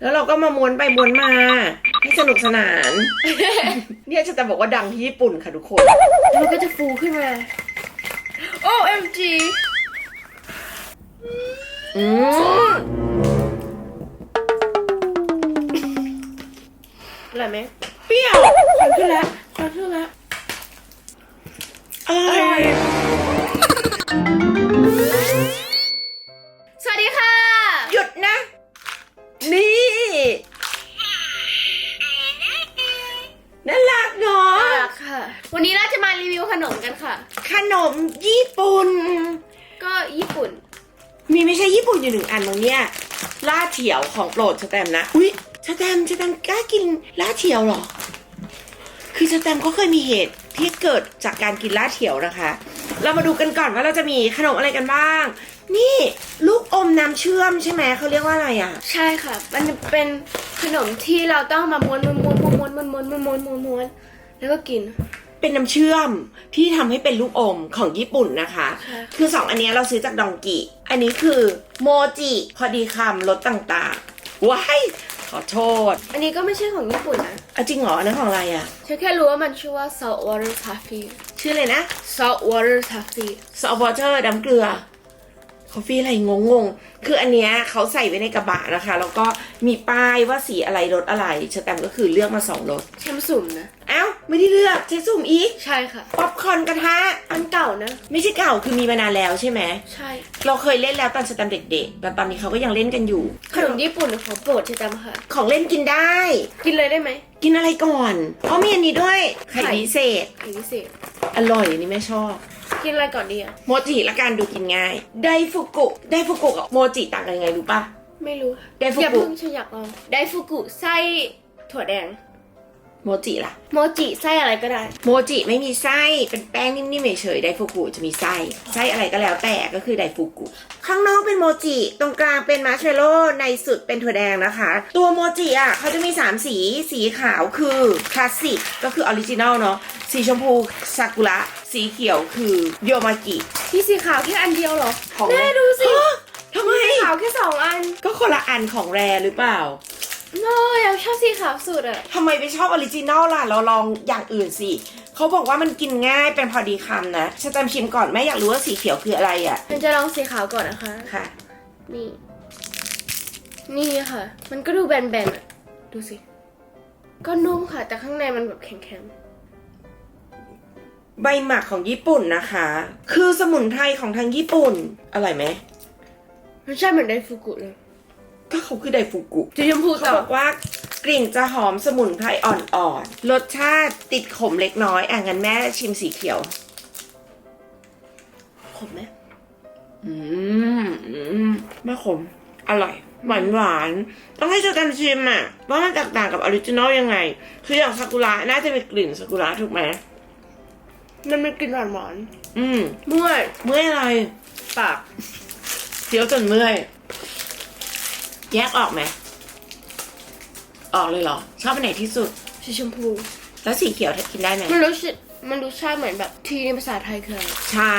แล้วเราก็มาม้วนไปม้วนมาให้สนุกสนาน เนี่ยจะแต่บอกว่าดังที่ญี่ปุ่นค่ะทุกคน มันก็จะฟูขึ้นมา OMG อืมอร่อยไหมเปรี้ยวควันขึ้นแล้วควันขึ้นแล้วอร่อยสวัสดีค่ะ หยุดนะ นี่ น่ารักเนาะ ค่ะ วันนี้เราจะมารีวิวขนมกันค่ะ ขนมญี่ปุ่น ก็ญี่ปุ่น มีไม่ใช่ญี่ปุ่นอยู่หนึ่งอันมั้งเนี่ยล่าเฉียวของโปรดสแตมป์นะ อุ๊ยสแตมป์สแตมป์กล้ากินล่าเฉียวเหรอ คือสแตมป์ก็เคยมีเหตุที่เกิดจากการกินล่าเฉียวนะคะ เรามาดูกันก่อนว่าเราจะมีขนมอะไรกันบ้าง นี่ลูกอมน้ำเชื่อมใช่ไหมเขาเรียกว่าอะไรอะ ใช่ค่ะ มันเป็นขนมที่เราต้องมาม้วนม้วนม้วนม้วนม้วนม้วนม้วนม้วนม้วนม้วนแล้วก็กิน เป็นน้ำเชื่อมที่ทำให้เป็นลูกอมของญี่ปุ่นนะคะ ใช่ คือสองอันเนี้ยเราซื้อจากดองกิอันนี้คือโมจิพอดีคำรสต่างๆ ว้ายขอโทษอันนี้ก็ไม่ใช่ของญี่ปุ่นนะอจริงเหรออันนั้นของอะไรอะ ฉันแค่รู้ว่ามันชื่อว่า salt water toffee ชื่อเลยนะ salt water toffee ซอฟต์วอเตอร์น้ำเกลือคอฟฟี่อะไรงงงๆคืออันเนี้ยเขาใส่ไว้ในกระบะนะคะ แล้วก็มีป้ายว่าสีอะไรรสอะไรสแตมป์ก็คือเลือกมาสองรสฉันสุ่มนะเอ้าไม่ได้เลือกเช็คสุ่มอีก ใช่ค่ะ ป๊อปคอร์นกระทะ อันเก่านะ ไม่ใช่เก่าคือมีมานานแล้วใช่ไหมใช่ เราเคยเล่นแล้วตอนสแตมป์เด็กๆแต่ตอนนี้เขาก็ยังเล่นกันอยู่ ขนมญี่ปุ่นของโปรดใช่จำค่ะ ของเล่นกินได้ กินเลยได้ไหม กินอะไรก่อนอ๋อมีอันนี้ด้วยไข่ไข่พิเศษไข่พิเศษ อร่อยอันนี้แม่ชอบ กินอะไรก่อนดีอะโมจิละกันดูกินง่าย ไดฟุกุ ไดฟุกุกับโมจิต่างกันยังไงรู้ปะ ไม่รู้ไดฟุกุ อย่าเพิ่งฉันอยากลองไดฟุกุไส้ถั่วแดง โมจิล่ะ โมจิไส้อะไรก็ได้ โมจิไม่มีไส้ เป็นแป้งนิ่มๆเฉยๆไดฟุกุจะมีไส้ ไส้อะไรก็แล้วแต่ก็คือไดฟุกุ ข้างนอกเป็นโมจิ ตรงกลางเป็นมาร์ชเมลโล่ในสุดเป็นถั่วแดงนะคะ ตัวโมจิอะเขาจะมี 3 สี สีขาวคือคลาสสิกก็คือออริจินัลเนาะ สีชมพูซากุระ สีเขียวคือโยมากิที่สีขาวแค่อันเดียวเหรอของแม่ดูสิ ฮะทำไม สีขาวแค่สองอัน ก็คนละอันของแรหรือเปล่า โน้ยอยากชอบสีขาวสุดอะทำไมไม่ชอบออริจินัลล่ะ เราลองอย่างอื่นสิ เขาบอกว่ามันกินง่ายเป็นพอดีคำนะฉันจำชิมก่อนแม่อยากรู้ว่าสีเขียวคืออะไรอะมันจะลองสีขาวก่อนนะคะ ค่ะ นี่ นี่ค่ะ มันก็ดูแบนๆอะดูสิ ก็นุ่มค่ะ แต่ข้างในมันแบบแข็งใบหมักของญี่ปุ่นนะคะ คือสมุนไพรของทางญี่ปุ่น อร่อยไหมๆรสชาติเหมือนไดฟูกุเลย ก็เขาคือไดฟุกุสีชมพูเขาต่อบอกว่ากลิ่นจะหอมสมุนไพรอ่อนๆ รสชาติติดขมเล็กน้อย อะงั้นแม่ชิมสีเขียว ขมไหมอืมอืมไม่ขม อร่อย หวานหวานๆต้องให้เจอกันชิมอะ ว่ามันแตกต่างกับออริจินอลยังไง คืออย่างซากุระน่าจะมีกลิ่นซากุระถูกไหมมันมันกลิ่นหวานหวานอืมๆเมื่อย เมื่อยอะไร ปากเคี้ยวจนเมื่อย แยกออกไหม ออกเลยเหรอ ชอบอันไหนที่สุด สีชมพู แล้วสีเขียวกินได้ไหมมันรู้สึกมันรสชาติเหมือนแบบทีในภาษาไทยคืออะไรชา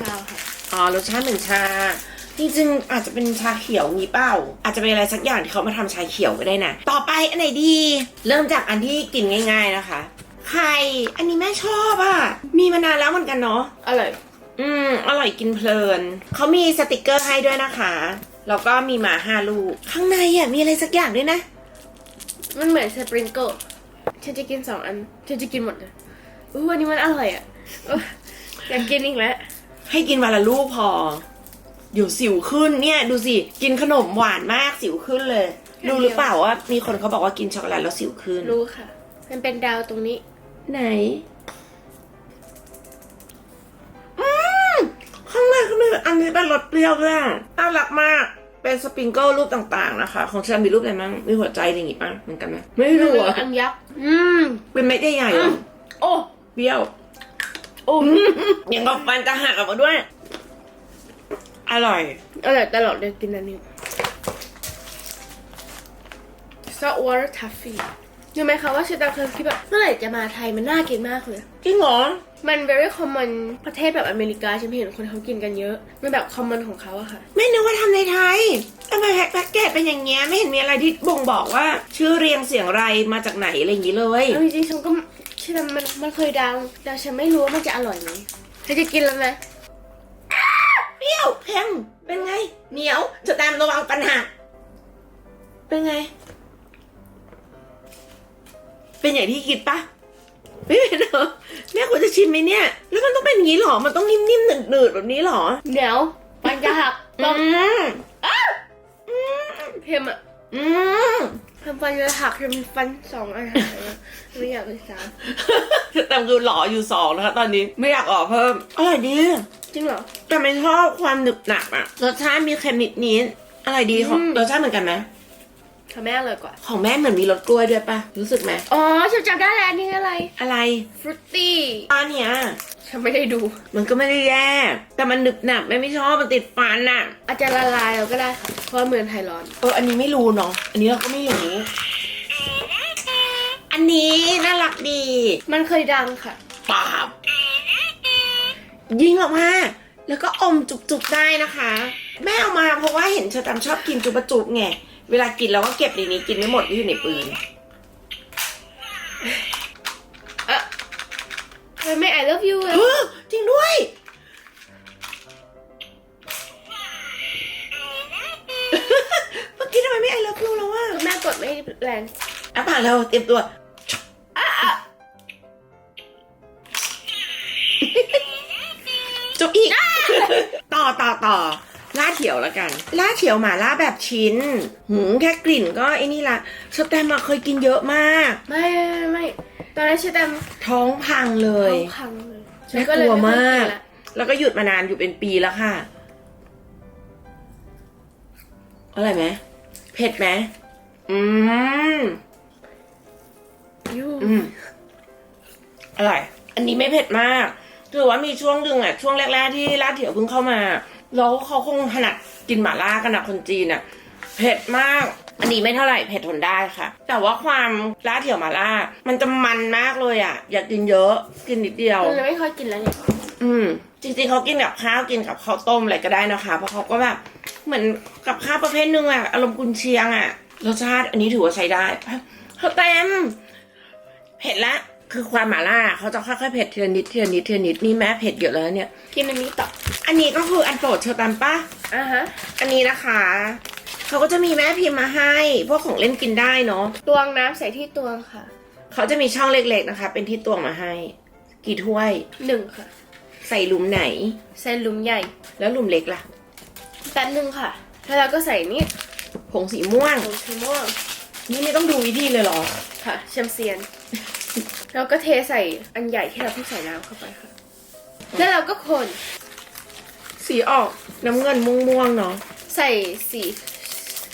ชาค่ะ อ๋อรสชาติเหมือนชา จริงๆอาจจะเป็นชาเขียวงี้เปล่า อาจจะเป็นอะไรสักอย่างที่เขามาทำชาเขียวก็ได้นะ ต่อไปอันไหนดี เริ่มจากอันที่กินง่าย ๆนะคะ ไข่ อันนี้แม่ชอบอะ่ะ มีมานานแล้วเหมือนกันเนาะ อร่อย อืม อร่อยกินเพลิน เขามีสติกเกอร์ให้ด้วยนะคะ แล้วก็มีหมาห้าลูก ข้างในอะมีอะไรสักอย่างด้วยนะ มันเหมือนสปริงเกิลฉันจะกินสองอัน ฉันจะกินหมดเลยอู้วันนี้มันอร่อยอะเอ้ออยากกินอีกแล้ว ให้กินวันละลูกพอ เดี๋ยวสิวขึ้นเนี่ย ดูสิ กินขนมหวานมากสิวขึ้นเลย รู้หรือเปล่าว่ามีคนเขาบอกว่ากินช็อกโกแลตแล้วสิวขึ้น รู้ค่ะ มันเป็นดาวตรงนี้ ไหนอืมข้างในเขามีอันนี้เป็นรสเปรี้ยวด้วยอะน่ารักมาก เป็นสปริงเกิลรูปต่างๆนะคะ ของฉันมีรูปอะไรมั้งมีหัวใจอะไรอย่างงี้ป่ะเหมือนกันไหมไม่รู้อะอันยักษ์อืมเป็นเม็ดใหญ่ๆเหรอโอ้เปรี้ยวโอ้ยังกับฟันจะหักออกมาด้วย อร่อยอร่อยตลอดเลยกินอันนี้ salt water toffee รู้ไหมคะว่าชิตาเคยคิดแบบเมื่อไหร่จะมาไทยมันน่ากินมากเลยจริงเหรอมัน very common ประเทศแบบอเมริกาฉันเห็นคนเขากินกันเยอะ มันแบบ common ของเขาอะค่ะ ไม่นึกว่าทำในไทยทำไมแพ็ก เกจเป็นอย่างเงี้ยไม่เห็นมีอะไรที่บ่งบอกว่า ชื่อเรียงเสียงไรมาจากไหนอะไรอย่างงี้เลยเอาจริงๆฉันก็ชิตามันมันเคยดังแต่ฉันไม่รู้ว่ามันจะอร่อยไหมเธอจะกินแล้วไหมเปรี้ยวเค็มเป็นไง เหนียวจะตามระวังปัญหาเป็นไง เป็นอย่างที่คิดปะไม่เป็นเหรอแม่ควรจะชิมไหมเนี่ย แล้วมันต้องเป็นอย่างนี้เหรอ มันต้องนิ่มๆหนืดๆแบบนี้เหรอ เดี๋ยวฟันจะหักอืต้องม เค็มอะอืมทำฟันจะหักเค็มฟันสองอันหายอะไม่อยากเป็นสามแต่คือหล่ออยู่สองนะคะตอนนี้ไม่อยากออกเพิ่มอร่อยดี จริงเหรอ แต่ไม่ชอบความหนึบหนับอะรสชาติมีเค็มนิดๆอร่อยดีของอืม รสชาติเหมือนกันไหมทำแม่เลยกว่า ของแม่เหมือนมีรสกล้วยด้วยปะรู้สึกไหมอ๋อฉันจำได้แล้วอันนี่อะไรอะไร ฟรุตตี้อันเนี้ย ฉันไม่ได้ดู มันก็ไม่ได้แย่ แต่มันหนึบหนับแม่ไม่ชอบมันติดฟันอะอาจจะละลายเราก็ได้ค่ะเพราะว่าเมืองไทยร้อน เอออันนี้ไม่รู้เนาะอันนี้เราก็ไม่รู้ อันนี้น่ารักดีมันเคยดังค่ะ ปาบยิงออกมา แล้วก็อมจุกๆได้นะคะ แม่เอามาเพราะว่าเห็นเชอตามชอบกินจุบะจุบไง เวลากินเราก็เก็บในนี้กินไม่หมดที่อยู่ในปืน I love you อะเออจริงด้วย เมื่อกี้ทำไมไม่ไอเลิฟยูแล้วอะแม่กดไม่แรงอะผ่านเราเตรียมตัวจบอีก ต่อต่อต่อ ล่าเถียวแล้วกันล่าเถียวหมาล่าแบบชิ้นหืมแค่กลิ่นก็ไอ้นี่ละสแตมมาเคยกินเยอะมาก ไม่ไม่ไม่ตอนนั้นฉันจำท้องพังเลยท้องพังเลยน่ากลัวมากฉันเลยไค่อยนละแล้วก็หยุดมานานอยู่เป็นปีแล้วค่ะอร่อยไหมเผ็ดไหมอืมยูอืมอร่อย อันนี้ไม่เผ็ดมาก คือว่ามีช่วงหนึ่งอะช่วงแรก ๆ ที่ลาดเถียวเพิ่งเข้ามา แล้วเขาคงถนัดกินหม่าล่ากันนะคนจีนอะเผ็ดมาก อันนี้ไม่เท่าไหร่เผ็ดทนได้ค่ะ แต่ว่าความลาดเถียวหม่าล่า มันจะมันมากเลยอะอยากกินเยอะกินนิดเดียวมันไม่ค่อยกินแล้วเนี่ยอืมจริงๆเขากินกับข้าวกินกับข้าวต้มอะไรก็ได้นะคะ เพราะเขาก็แบบเหมือนกับข้าวประเภทหนึงอะอารมณ์กุนเชียงอะรสชาติอันนี้ถือว่าใช้ได้เขาเต็มเผ็ดละ คือความหม่าล่าเขาจะค่อยๆเผ็ดเทียนิดเทียนิดเทียนิดนี่แม่เผ็ดเยอะแล้วเนี่ย กินอันนี้ต่อ อันนี้ก็คืออันโปรดเชอร์แตมปะอะฮะ อันนี้นะคะเขาก็จะมีแม่พิมพ์มาให้ พวกของเล่นกินได้เนาะตวงน้ำใส่ที่ตวงค่ะ เขาจะมีช่องเล็กๆนะคะ เป็นที่ตวงมาให้ กี่ถ้วย หนึ่งค่ะ ใส่หลุมไหน ใส่หลุมใหญ่ แล้วหลุมเล็กล่ะ แป๊บนึงค่ะ แล้วเราก็ใส่นี่ผงสีม่วงผงชูม่วง นี่ไม่ต้องดูวิธีเลยเหรอ ค่ะแชมเซียน แล้วก็เทใส่อันใหญ่ที่เราเพิ่งใส่น้ำเข้าไปค่ะ แล้วเราก็คน สีออกน้ำเงินม่วงๆเนาะ ใส่สี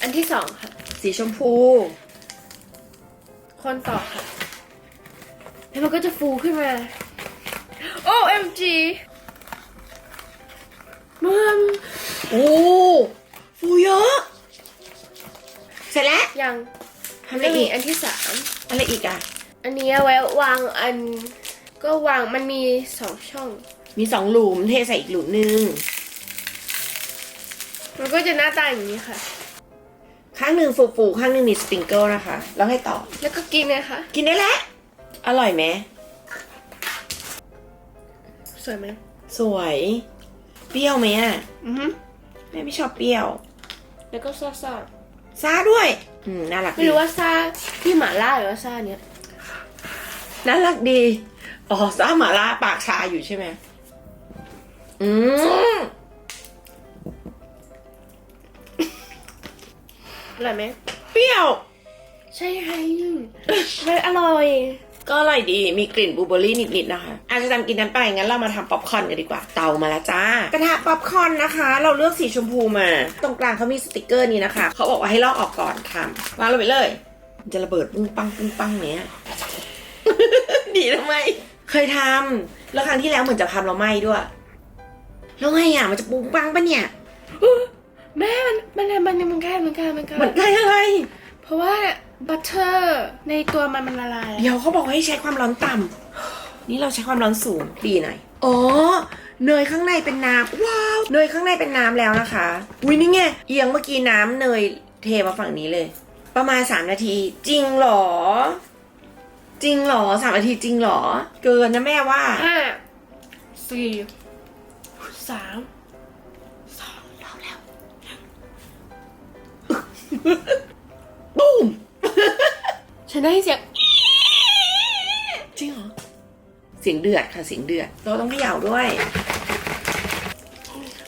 อันที่สองค่ะ สีชมพู คนต่อค่ะ แล้วมันก็จะฟูขึ้นมา OMG มันโอ้ฟูเยอะ เสร็จแล้ว ยังทำอะไรจะมีอีกอันที่สามอะไรอีกอะ อันนี้เอาไว้วางอัน ก็วางมันมีสองช่อง มีสองหลุมเทใส่อีกหลุมหนึ่งมันก็จะหน้าตาอย่างนี้ค่ะ ข้างหนึ่งฟูๆข้างหนึ่งมีสปริงเกิลนะคะ แล้วให้ต่อ แล้วก็กินนะคะ กินได้แล้ว อร่อยไหม สวยไหมสวย เปรี้ยวไหมอะอือฮึแม่ไม่ชอบเปรี้ยว แล้วก็ซ่าซ่าด้วย อืม น่ารักๆดี ไม่รู้ว่าซ่าที่หมาล่าหรือว่าซ่าเนี้ย น่ารักดี อ๋อซ่าหมาล่าปากชาอยู่ใช่ไหม อืมอร่อยไหมเปรี้ยว ใช่ไงมันอร่อย ก็อร่อยดี มีกลิ่นบลูเบอร์รี่นิดๆนะคะ อาจจะทำกินนั้นไป งั้นเรามาทำป๊อปคอร์นกันดีกว่า เตามาแล้วจ้า กระทะป๊อปคอร์นนะคะ เราเลือกสีชมพูมา ตรงกลางเขามีสติกเกอร์นี้นะคะ เขาบอกว่าให้ลอกออกก่อนทำวางลงไปเลยมันจะระเบิดปุ้งปังปุ้งปังเนี้ย ดีทำไม เคยทำแล้วครั้งที่แล้วเหมือนจะทำเราไหม้ด้วย แล้วไงอะมันจะปุ้งปังปะเนี่ย แม่มันมันมันมันใกล้มันใกล้มันใกล้เหมือนใกล้อะไรพราะว่าบัตเตอร์ในตัวมันมันละลายเดี๋ยวเขาบอกให้ใช้ความร้อนต่ำนี่เราใช้ความร้อนสูงดีหน่อยอ๋อเนยข้างในเป็นน้ำว้าวเนยข้างในเป็นน้ำแล้วนะคะอุ้ยนี่ไงเอียงเมื่อกี้น้ำเนยเทมาฝั่งนี้เลย ประมาณสามนาที จริงเหรอ จริงเหรอสามนาทีจริงเหรอ เกินนะแม่ว่า ห้าสี่สามเราแล้วปุ้มฉันได้ยินเสียงจริงเหรอ เสียงเดือดค่ะเสียงเดือด เราต้องเขย่าด้วย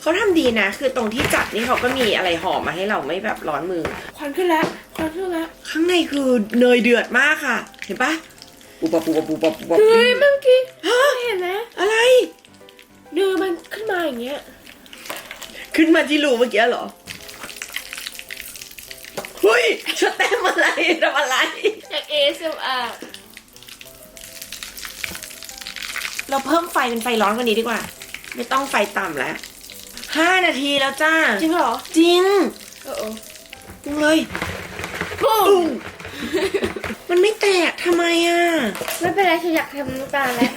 เขาทำดีนะ คือตรงที่จับนี่เขาก็มีอะไรห่อมาให้เราไม่แบบร้อนมือ ควันขึ้นแล้วควันขึ้นแล้ว ข้างในคือเนยเดือดมากค่ะ เห็นปะ ปูปะปูปะปูปะปูปะเฮ้ยเมื่อกี้ไม่เห็นนะอะไรเนื้อมันขึ้นมาอย่างเงี้ย ขึ้นมาที่รูเมื่อกี้เหรอเฮ้ยชะแต้มอะไรทำอะไร จาก a s m r เราเพิ่มไฟเป็นไฟร้อนกว่านี้ดีกว่า ไม่ต้องไฟต่ำแล้วห้านาทีแล้วจ้า จริงเหรอจริงโอ้โหจริงเลยปุ้ปุ้มงมันไม่แตกทำไมอะ ไม่เป็นไรฉันอยากทำน้ำตาลแล้ว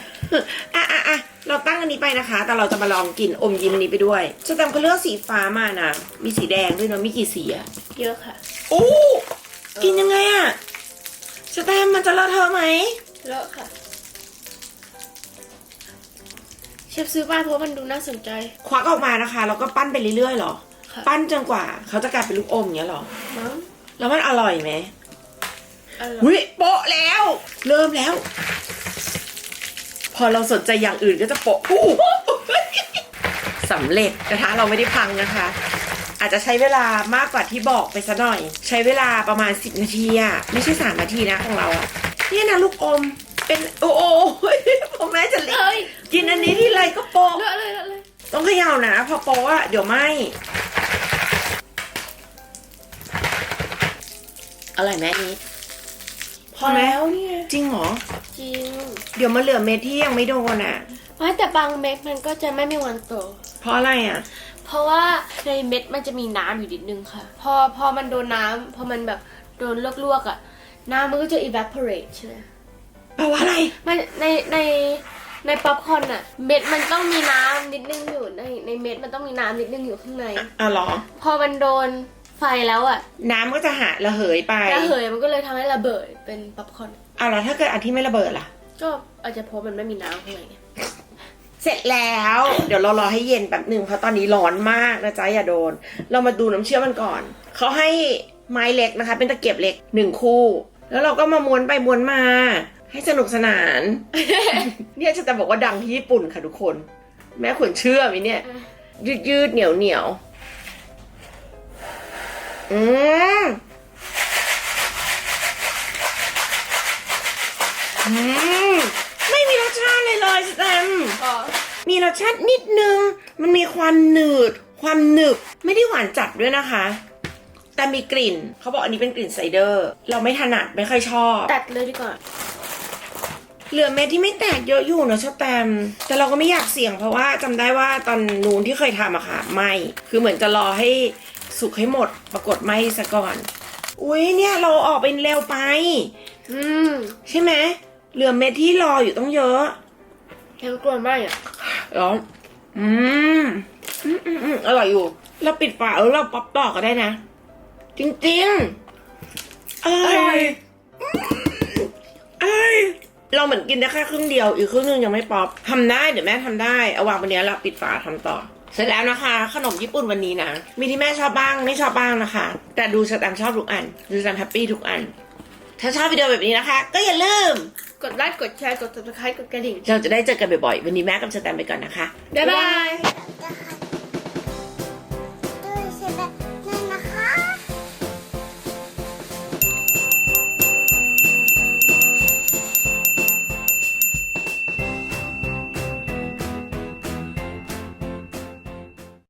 อะอะอะเราตั้งอันนี้ไปนะคะ แต่เราจะมาลองกินอมยิ้มอันนี้ไปด้วยสแตมป์เขาเลือกสีฟ้ามานะ มีสีแดงด้วยเนาะ มีกี่สีอะเยอะค่ะ โอ้กินยังไงอะสแตมป์มันจะเลอะเทอะไหม เลอะค่ะ เชฟซื้อบ้านเพราะว่ามันดูน่าสนใจ ควักออกมานะคะ แล้วก็ปั้นไปเรื่อยๆหรอ ค่ะ ปั้นจนกว่า เขาจะกลายเป็นลูกอมอย่างเงี้ยหรอ มั้งแล้วมันอร่อยไหม อร่อยหุ้ยโปะแล้ว เริ่มแล้ว พอเราสนใจอย่างอื่นก็จะโปะปุ๊บสำเร็จกระทะเราไม่ได้พังนะคะ อาจจะใช้เวลามากกว่าที่บอกไปซะหน่อย ใช้เวลาประมาณ 10 นาทีอะไม่ใช่ 3 นาทีนะของเราอะเนี่ยนะลูกอมเป็นโอ้โหพ่อแม่จะลิกเอ้ยกินอันนี้ที่ไรก็โปะเลอะเลยเลอะเลยต้องเขย่านะพอโปะอะเดี๋ยวไหมอร่อยไหมอันนี้ พอแล้วเนี่ยจริงเหรอ จริงเดี๋ยวมาเหลือเม็ดที่ยังไม่โดนอะไม่แต่บางเม็ดมันก็จะไม่มีวันโต เพราะอะไรอะ เพราะว่าในเม็ดมันจะมีน้ำอยู่นิดนึงค่ะ พอพอมันโดนน้ำพอมันแบบโดนลวกๆอะ น้ำมันก็จะ evaporate ใช่ไหมแปลว่าอะไร มันในในในป๊อปคอร์นอะ เม็ดมันต้องมีน้ำนิดนึงอยู่ในในเม็ดมันต้องมีน้ำนิดนึงอยู่ข้างใน อะเหรอ พอมันโดน ไฟแล้วอะน้ำก็จะหาระเหยไประเหยมันก็เลยทำให้ระเบิดเป็นป๊อปคอร์นเอาแล้วถ้าเกิดอันที่ไม่ระเบิดล่ะ ก็อาจจะเพราะมันไม่มีน้ำข้างในไงเสร็จแล้ว เดี๋ยวเรารอให้เย็นแป๊บหนึ่งเพราะตอนนี้ร้อนมากนะจ๊ะอย่าโดน เรามาดูน้ำเชื่อมมันก่อน เขาให้ไม้เล็กนะคะ เป็นตะเกียบเล็กหนึ่งคู่ แล้วเราก็มาม้วนไปม้วนมา ให้สนุกสนาน เนี่ยจะแต่บอกว่าดังที่ญี่ปุ่นค่ะทุกคน แม่ขวนเชื่อไหมเนี่ย ยืดยืดๆเหนียวเหนียวๆ อืมอืมไม่มีรสชาติเลยเลยสแตมป์อ๋อมีรสชาตินิดนึง มันมีความหนืด ความหนึบ ไม่ได้หวานจัดด้วยนะคะ แต่มีกลิ่น เขาบอกอันนี้เป็นกลิ่นไซเดอร์ เราไม่ถนัดไม่ค่อยชอบ ตัดเลยดีกว่า เหลือเม็ดที่ไม่แตกเยอะอยู่นะชอบแตม แต่เราก็ไม่อยากเสี่ยงเพราะว่าจำได้ว่าตอนนู้นที่เคยทำอะค่ะไหมคือเหมือนจะรอให้ สุกให้หมด ปรากฏไหมซะก่อน อุ้ยเนี่ยเราออกเป็นเร็วไป อืมใช่ไหมเหลือเม็ดที่รออยู่ต้องเยอะยังกลัวมากอะร้องอืมอืมอืมอืมอร่อยอยู่ เราปิดฝาแล้วเราป๊อปต่อก็ได้นะ จริงๆอร่อยอร่อยเราเหมือนกินได้แค่ครึ่งเดียว อีกครึ่งนึงยังไม่ป๊อปทำได้เดี๋ยวแม่ทำได้ เอาวางบนเนี้ยแล้วปิดฝาทำต่อ เสร็จแล้วนะคะ ขนมญี่ปุ่นวันนี้นะ มีที่แม่ชอบบ้างไม่ชอบบ้างนะคะ แต่ดูสแตมป์ชอบทุกอัน ดูสแตมป์แฮปปี้ทุกอัน ถ้าชอบวิดีโอแบบนี้นะคะ ก็อย่าลืม กดไลค์กดแชร์กด subscribe กดกระดิ่ง เราจะได้เจอกันบ่อยๆ วันนี้แม่กับสแตมป์ไปก่อนนะคะ บ๊ายบาย